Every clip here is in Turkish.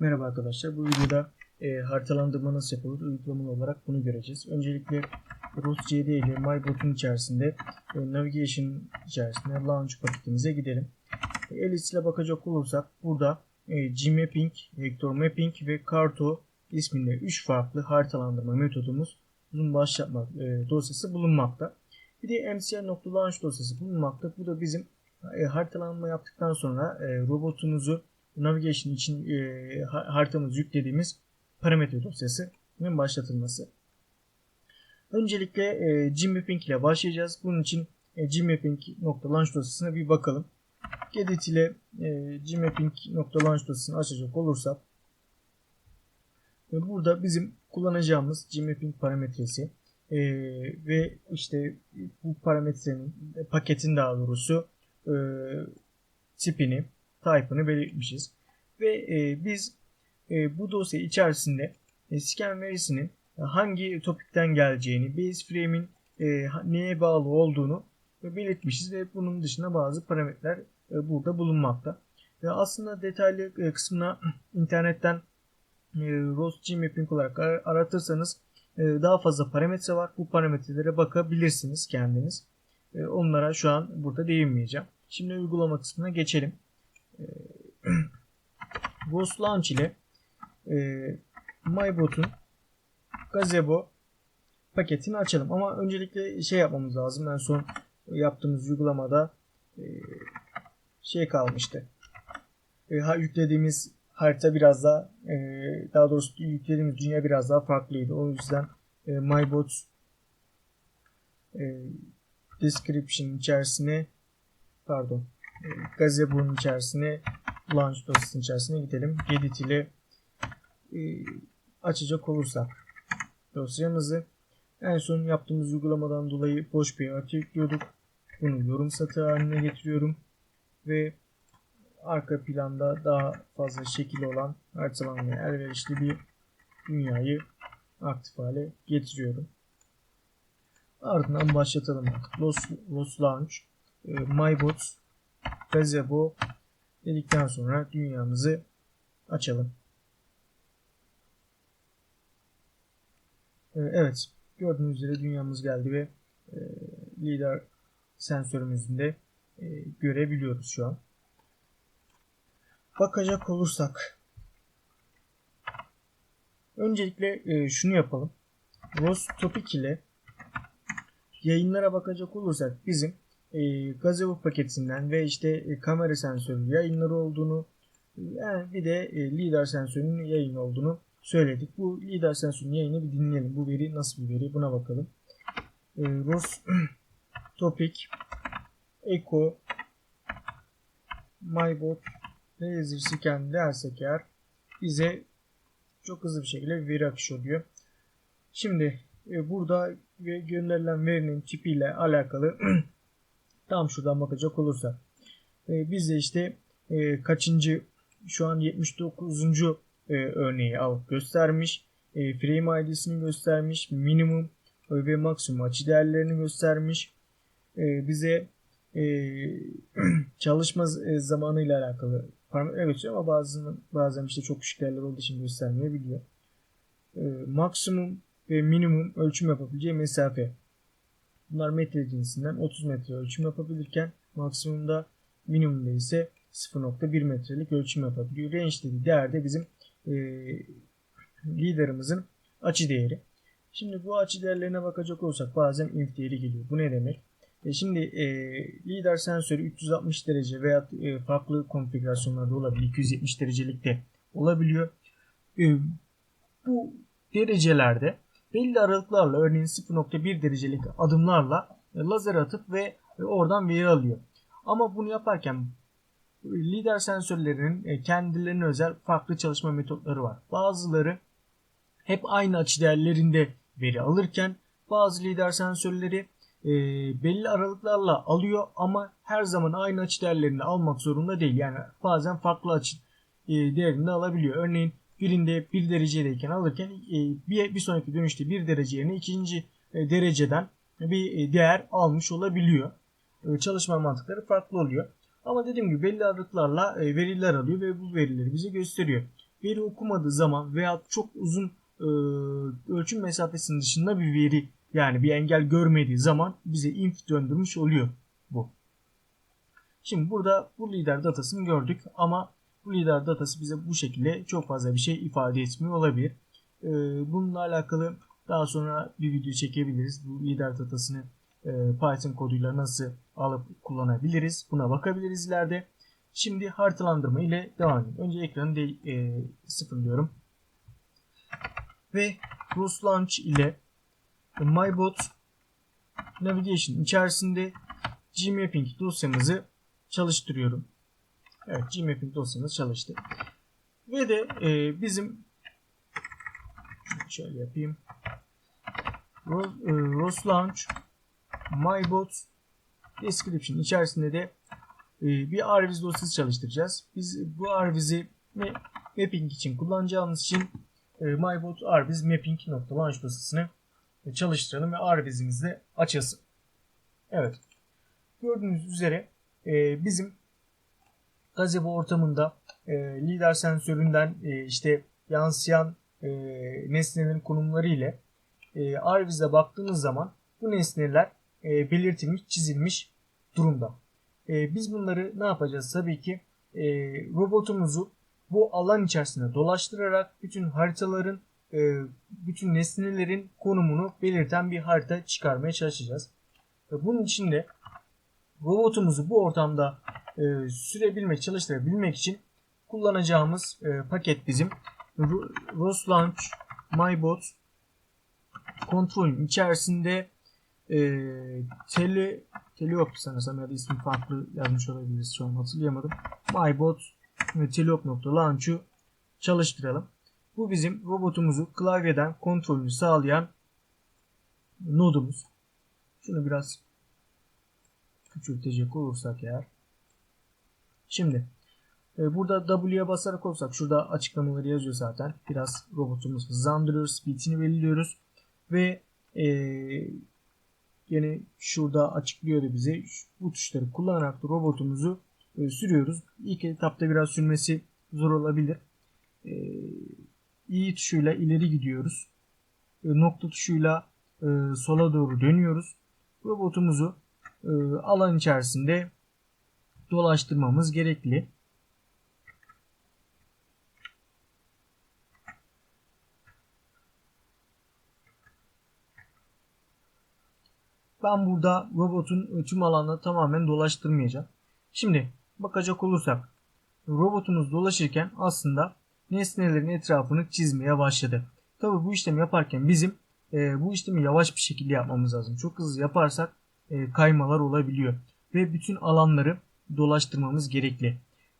Merhaba arkadaşlar. Bu videoda e, haritalandırma nasıl yapılır uygulamalı olarak bunu göreceğiz. Öncelikle ROSCD ile MyBot'un içerisinde e, Navigation içerisinde Launch paketimize gidelim. E, Alice ile bakacak olursak burada e, Gmapping, Vector Mapping ve Carto isminde 3 farklı haritalandırma metodumuz bunun başlatma e, dosyası bulunmakta. Bir de MCR.launch dosyası bulunmakta. Bu da bizim e, haritalanma yaptıktan sonra e, robotumuzu navigation için e, haritamızı yüklediğimiz parametre dosyasının başlatılması. Öncelikle e, Gmapping ile başlayacağız. Bunun için e, gmapping.launch dosyasına bir bakalım. Gedit ile e, gmapping.launch dosyasını açacak olursak ve burada bizim kullanacağımız gmapping parametresi e, ve işte bu parametrenin paketin daha doğrusu e, tipini type'ını belirtmişiz. Ve e, biz e, bu dosya içerisinde e, scan verisinin hangi topikten geleceğini, base frame'in e, neye bağlı olduğunu belirtmişiz ve bunun dışında bazı parametreler e, burada bulunmakta. Ve aslında detaylı e, kısmına internetten e, ROS Gmapping olarak ar- aratırsanız e, daha fazla parametre var. Bu parametrelere bakabilirsiniz kendiniz. E, onlara şu an burada değinmeyeceğim. Şimdi uygulama kısmına geçelim. Ghost Launch ile e, MyBot'un Gazebo paketini açalım. Ama öncelikle şey yapmamız lazım. En son yaptığımız uygulamada e, şey kalmıştı. E, ha, yüklediğimiz harita biraz daha e, daha doğrusu yüklediğimiz dünya biraz daha farklıydı. O yüzden e, MyBot e, description içerisine pardon Gazebo'nun içerisine launch dosyasının içerisine gidelim. Gedit ile e, açacak olursak dosyamızı en son yaptığımız uygulamadan dolayı boş bir artı yüklüyorduk. Bunu yorum satı haline getiriyorum ve arka planda daha fazla şekil olan haritalanmaya elverişli bir dünyayı aktif hale getiriyorum. Ardından başlatalım. Los, Los Launch, e, MyBots, Gazebo dedikten sonra dünyamızı açalım. Ee, evet. Gördüğünüz üzere dünyamız geldi ve e, lider sensörümüzün de e, görebiliyoruz şu an. Bakacak olursak öncelikle e, şunu yapalım. ROS Topic ile yayınlara bakacak olursak bizim e, Gazebo paketinden ve işte e, kamera sensörü yayınları olduğunu yani bir de e, lidar sensörünün yayın olduğunu söyledik. Bu lidar sensörünün yayını bir dinleyelim. Bu veri nasıl bir veri buna bakalım. E, ROS Topic Echo MyBot Laser Scan dersek eğer bize çok hızlı bir şekilde veri akışı oluyor. Şimdi e, burada gönderilen verinin tipiyle alakalı Tam şuradan bakacak olursa. E, bizde işte e, kaçıncı şu an 79. E, örneği alıp göstermiş. E, frame ID'sini göstermiş. Minimum ve maksimum açı değerlerini göstermiş. E, bize e, çalışma e, zamanı ile alakalı parametre gösteriyor ama bazen, bazen işte çok küçük değerler olduğu için göstermeyebiliyor. E, maksimum ve minimum ölçüm yapabileceği mesafe Bunlar metre cinsinden 30 metre ölçüm yapabilirken maksimumda minimumda ise 0.1 metrelik ölçüm yapabiliyor. Range dediği değer de bizim e, liderimizin açı değeri. Şimdi bu açı değerlerine bakacak olursak bazen inf değeri geliyor. Bu ne demek? E şimdi e, lider sensörü 360 derece veya e, farklı konfigürasyonlarda olabilir. 270 derecelikte olabiliyor. E, bu derecelerde belli aralıklarla örneğin 0.1 derecelik adımlarla e, lazer atıp ve e, oradan veri alıyor. Ama bunu yaparken e, lider sensörlerinin kendilerine özel farklı çalışma metotları var. Bazıları hep aynı açı değerlerinde veri alırken bazı lider sensörleri belli aralıklarla alıyor ama her zaman aynı açı değerlerini almak zorunda değil. Yani bazen farklı açı değerinde alabiliyor. Örneğin birinde bir derecedeyken alırken e, bir, bir sonraki dönüşte bir derece yerine ikinci e, dereceden bir e, değer almış olabiliyor. Çalışma mantıkları farklı oluyor. Ama dediğim gibi belli aralıklarla veriler alıyor ve bu verileri bize gösteriyor. veri okumadığı zaman veya çok uzun ölçüm mesafesinin dışında bir veri yani bir engel görmediği zaman bize inf döndürmüş oluyor bu. Şimdi burada bu lider datasını gördük ama bu lider datası bize bu şekilde çok fazla bir şey ifade etmiyor olabilir. E, bununla alakalı daha sonra bir video çekebiliriz. Bu lider datasını e, Python koduyla nasıl alıp kullanabiliriz. Buna bakabiliriz ileride. Şimdi haritalandırma ile devam edelim. Önce ekranı de, e, sıfırlıyorum. Ve Rust Launch ile MyBot Navigation içerisinde Gmapping dosyamızı çalıştırıyorum. Evet Gmapping dosyamız çalıştı. Ve de e, bizim şöyle yapayım. Rust Launch MyBot Description içerisinde de e, bir arviz dosyası çalıştıracağız. Biz bu arvizi mapping için kullanacağımız için e, mybot arviz mapping.launch dosyasını çalıştıralım ve arvizimizi açılsın. Evet. Gördüğünüz üzere e, bizim gazebo ortamında lider sensöründen işte yansıyan nesnelerin konumları ile arvize baktığınız zaman bu nesneler belirtilmiş, çizilmiş durumda. E, biz bunları ne yapacağız? Tabii ki e, robotumuzu bu alan içerisinde dolaştırarak bütün haritaların, e, bütün nesnelerin konumunu belirten bir harita çıkarmaya çalışacağız. E, bunun için de robotumuzu bu ortamda e, sürebilmek, çalıştırabilmek için kullanacağımız e, paket bizim Rust Launch MyBot kontrolün içerisinde e, tele Teleop sanırsam ya da ismi farklı yazmış olabiliriz şu an hatırlayamadım. MyBot ve Teleop.launch'u çalıştıralım. Bu bizim robotumuzu klavyeden kontrolünü sağlayan nodumuz. Şunu biraz küçültecek olursak eğer. Şimdi e, burada W'ye basarak olsak şurada açıklamaları yazıyor zaten. Biraz robotumuzu hızlandırıyoruz. Speed'ini belirliyoruz. Ve e, Yine şurada açıklıyordu bize. Bu tuşları kullanarak da robotumuzu e, sürüyoruz. İlk etapta biraz sürmesi zor olabilir. E, i tuşuyla ileri gidiyoruz. E, nokta tuşuyla e, sola doğru dönüyoruz. Robotumuzu e, alan içerisinde dolaştırmamız gerekli. Ben burada robotun tüm alanını tamamen dolaştırmayacağım. Şimdi bakacak olursak robotumuz dolaşırken aslında nesnelerin etrafını çizmeye başladı. Tabi bu işlemi yaparken bizim e, bu işlemi yavaş bir şekilde yapmamız lazım. Çok hızlı yaparsak e, kaymalar olabiliyor ve bütün alanları dolaştırmamız gerekli.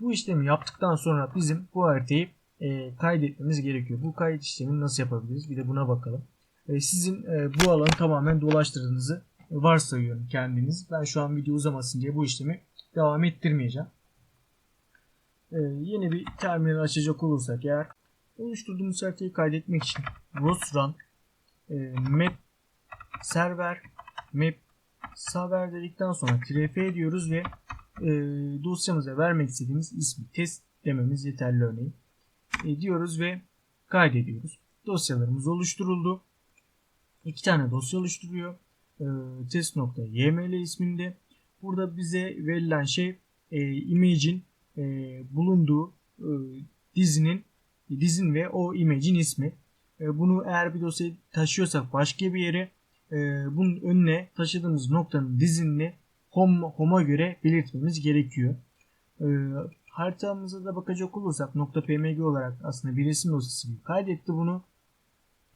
Bu işlemi yaptıktan sonra bizim bu haritayı e, kaydetmemiz gerekiyor. Bu kayıt işlemini nasıl yapabiliriz? Bir de buna bakalım. E, sizin e, bu alanı tamamen dolaştırdığınızı varsayıyorum kendiniz. Ben şu an video uzamasın diye bu işlemi devam ettirmeyeceğim. Ee, yeni bir terminal açacak olursak eğer oluşturduğumuz haritayı kaydetmek için run e, map server map server dedikten sonra trf diyoruz ve e, dosyamıza vermek istediğimiz ismi test dememiz yeterli örneğin e, diyoruz ve kaydediyoruz. Dosyalarımız oluşturuldu. İki tane dosya oluşturuyor e, test.yml isminde. Burada bize verilen şey e, image'in e, bulunduğu e, dizinin dizin ve o image'in ismi. E, bunu eğer bir dosya taşıyorsak başka bir yere e, bunun önüne taşıdığımız noktanın dizinini home, home'a göre belirtmemiz gerekiyor. E, haritamıza da bakacak olursak .pmg olarak aslında bir resim dosyası kaydetti bunu.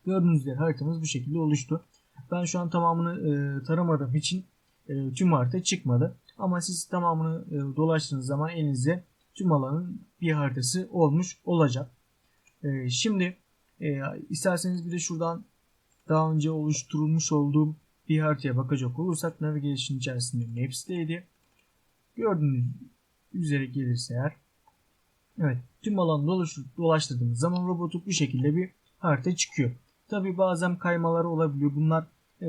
Gördüğünüz üzere haritamız bu şekilde oluştu. Ben şu an tamamını e, taramadığım için e, tüm harita çıkmadı. Ama siz tamamını e, dolaştığınız zaman elinizde tüm alanın bir haritası olmuş olacak. E, şimdi e, isterseniz bir de şuradan daha önce oluşturulmuş olduğum bir haritaya bakacak olursak navigation içerisinde Maps'teydi. Gördüğünüz üzere gelirse eğer Evet tüm alanı dolaştırdığımız zaman robotu bu şekilde bir harita çıkıyor. Tabi bazen kaymaları olabiliyor. Bunlar e,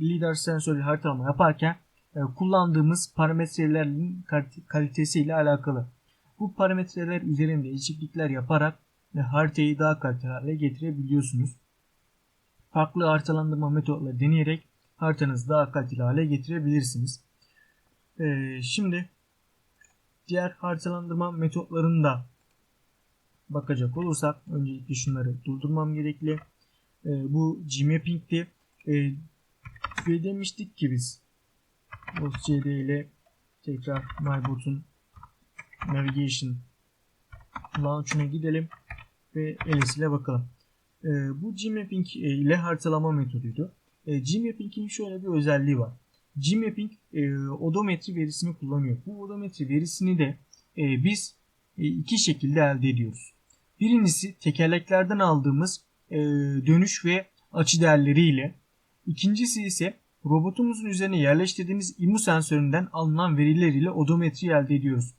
lider sensörü haritalama yaparken e, kullandığımız parametrelerin kalitesiyle alakalı. Bu parametreler üzerinde değişiklikler yaparak haritayı daha kaliteli hale getirebiliyorsunuz. Farklı haritalandırma metotları deneyerek haritanızı daha kaliteli hale getirebilirsiniz. Ee, şimdi diğer haritalandırma metotlarında bakacak olursak öncelikle şunları durdurmam gerekli. Ee, bu Gmapping'ti. Ee, ve demiştik ki biz OSCD ile tekrar MyBot'un Navigation Launch'una gidelim ve LS ile bakalım. E, bu Gmapping ile haritalama metoduydu. E, Gmapping'in şöyle bir özelliği var. Gmapping e, odometri verisini kullanıyor. Bu odometri verisini de e, biz e, iki şekilde elde ediyoruz. Birincisi tekerleklerden aldığımız e, dönüş ve açı değerleriyle. İkincisi ise robotumuzun üzerine yerleştirdiğimiz IMU sensöründen alınan veriler ile odometri elde ediyoruz.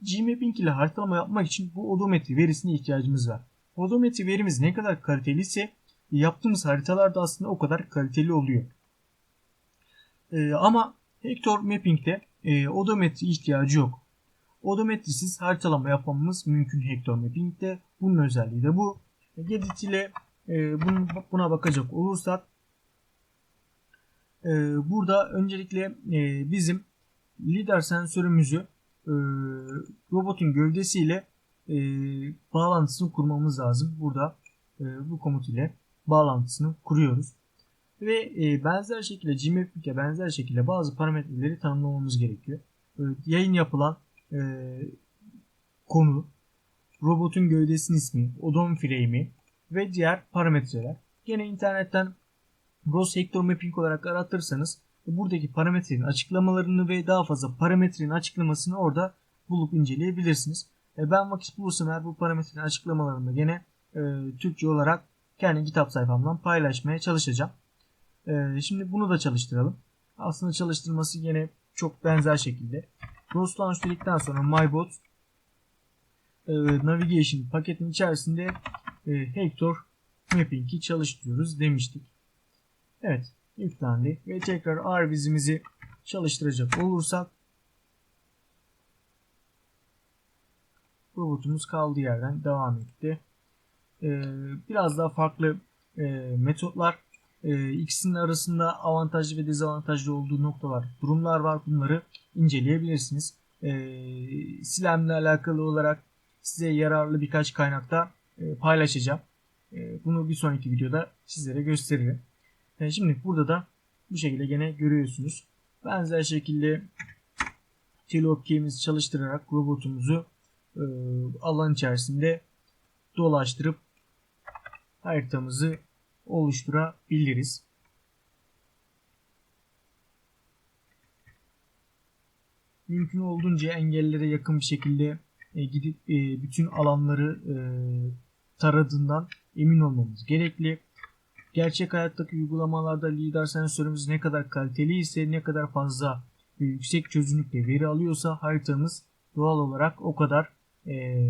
Gmapping ile haritalama yapmak için bu odometri verisine ihtiyacımız var. Odometri verimiz ne kadar kaliteli ise yaptığımız haritalar da aslında o kadar kaliteli oluyor. Ee, ama Hector Mapping'de e, odometri ihtiyacı yok. Odometrisiz haritalama yapmamız mümkün Hector Mapping'de. Bunun özelliği de bu. Gedit ile e, bunun, buna bakacak olursak e, burada öncelikle e, bizim lidar sensörümüzü e, robotun gövdesiyle e, bağlantısını kurmamız lazım. Burada e, bu komut ile bağlantısını kuruyoruz. Ve e, benzer şekilde Gmap'e benzer şekilde bazı parametreleri tanımlamamız gerekiyor. E, yayın yapılan e, konu, robotun gövdesinin ismi, odom frame'i ve diğer parametreler. Gene internetten ROS Hector Mapping olarak aratırsanız buradaki parametrenin açıklamalarını ve daha fazla parametrenin açıklamasını orada bulup inceleyebilirsiniz. E, ben vakit bulursam eğer bu parametrenin açıklamalarını da gene e, Türkçe olarak kendi kitap sayfamdan paylaşmaya çalışacağım. E, şimdi bunu da çalıştıralım. Aslında çalıştırması yine çok benzer şekilde. Rose Launch dedikten sonra MyBot e, Navigation paketin içerisinde e, Hector Mapping'i çalıştırıyoruz demiştik. Evet yüklendi ve tekrar R vizimizi çalıştıracak olursak robotumuz kaldığı yerden devam etti. Ee, biraz daha farklı e, metotlar e, ikisinin arasında avantajlı ve dezavantajlı olduğu noktalar, durumlar var. Bunları inceleyebilirsiniz. E, Silemle alakalı olarak size yararlı birkaç kaynakta e, paylaşacağım. E, bunu bir sonraki videoda sizlere gösteririm. Şimdi burada da bu şekilde gene görüyorsunuz. Benzer şekilde telopkemizi çalıştırarak robotumuzu e, alan içerisinde dolaştırıp haritamızı oluşturabiliriz. Mümkün olduğunca engellere yakın bir şekilde e, gidip e, bütün alanları taradığından emin olmamız gerekli. Gerçek hayattaki uygulamalarda lidar sensörümüz ne kadar kaliteli ise ne kadar fazla yüksek çözünürlükte veri alıyorsa haritamız doğal olarak o kadar e,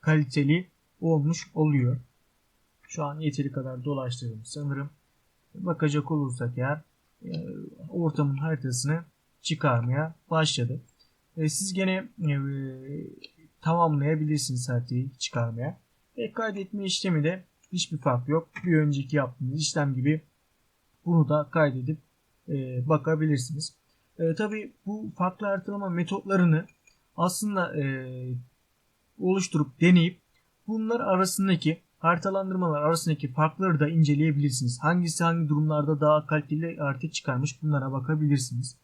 kaliteli olmuş oluyor. Şu an yeteri kadar dolaştırdım sanırım. Bakacak olursak eğer e, ortamın haritasını çıkarmaya başladı. E, siz gene e, tamamlayabilirsiniz haritayı çıkarmaya. Ve kaydetme işlemi de hiçbir fark yok. Bir önceki yaptığınız işlem gibi bunu da kaydedip e, bakabilirsiniz. E, Tabi bu farklı haritalama metotlarını aslında e, oluşturup deneyip bunlar arasındaki haritalandırmalar arasındaki farkları da inceleyebilirsiniz. Hangisi hangi durumlarda daha kaliteli harita çıkarmış bunlara bakabilirsiniz.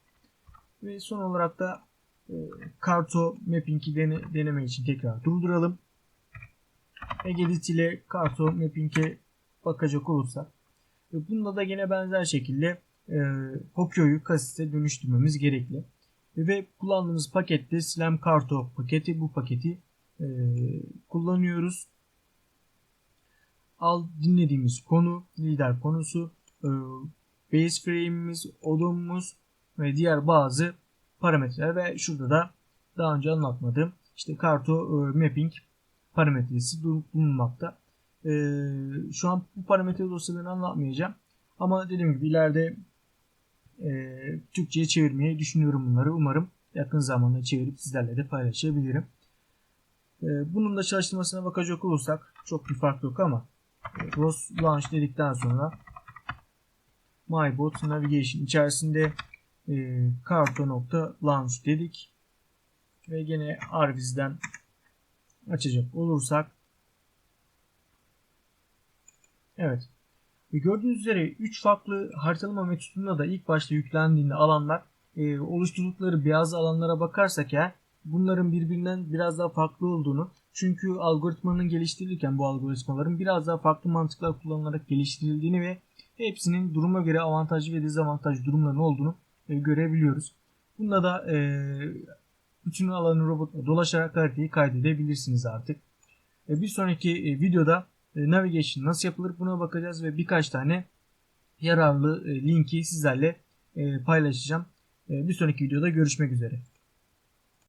Ve son olarak da e, Karto Mapping'i dene, deneme için tekrar durduralım. Egedit ile Karto Mapping'e bakacak olursak e, bunda da yine benzer şekilde e, Hokyo'yu kasiste dönüştürmemiz gerekli. Ve kullandığımız pakette Slam Karto paketi bu paketi e, kullanıyoruz. Al dinlediğimiz konu lider konusu e, base frame'imiz, odumumuz ve diğer bazı parametreler ve şurada da daha önce anlatmadığım işte karto e, mapping parametresi bulunmakta. E, şu an bu parametre dosyalarını anlatmayacağım. Ama dediğim gibi ileride e, Türkçe'ye çevirmeyi düşünüyorum bunları. Umarım yakın zamanda çevirip sizlerle de paylaşabilirim. E, bunun da çalıştırmasına bakacak olursak çok bir fark yok ama e, ROS launch dedikten sonra MyBot Navigation içerisinde e, karto.launch dedik. Ve gene Arviz'den açacak olursak evet. Ve gördüğünüz üzere 3 farklı haritalama metodunda da ilk başta yüklendiğinde alanlar e, oluşturdukları beyaz alanlara bakarsak eğer bunların birbirinden biraz daha farklı olduğunu çünkü algoritmanın geliştirilirken bu algoritmaların biraz daha farklı mantıklar kullanılarak geliştirildiğini ve hepsinin duruma göre avantajlı ve dezavantajlı durumların olduğunu e, görebiliyoruz. Bunda da e, bütün alanı robotla dolaşarak haritayı kaydedebilirsiniz artık. E, bir sonraki e, videoda e, navigation nasıl yapılır buna bakacağız ve birkaç tane yararlı e, linki sizlerle e, paylaşacağım. E, bir sonraki videoda görüşmek üzere.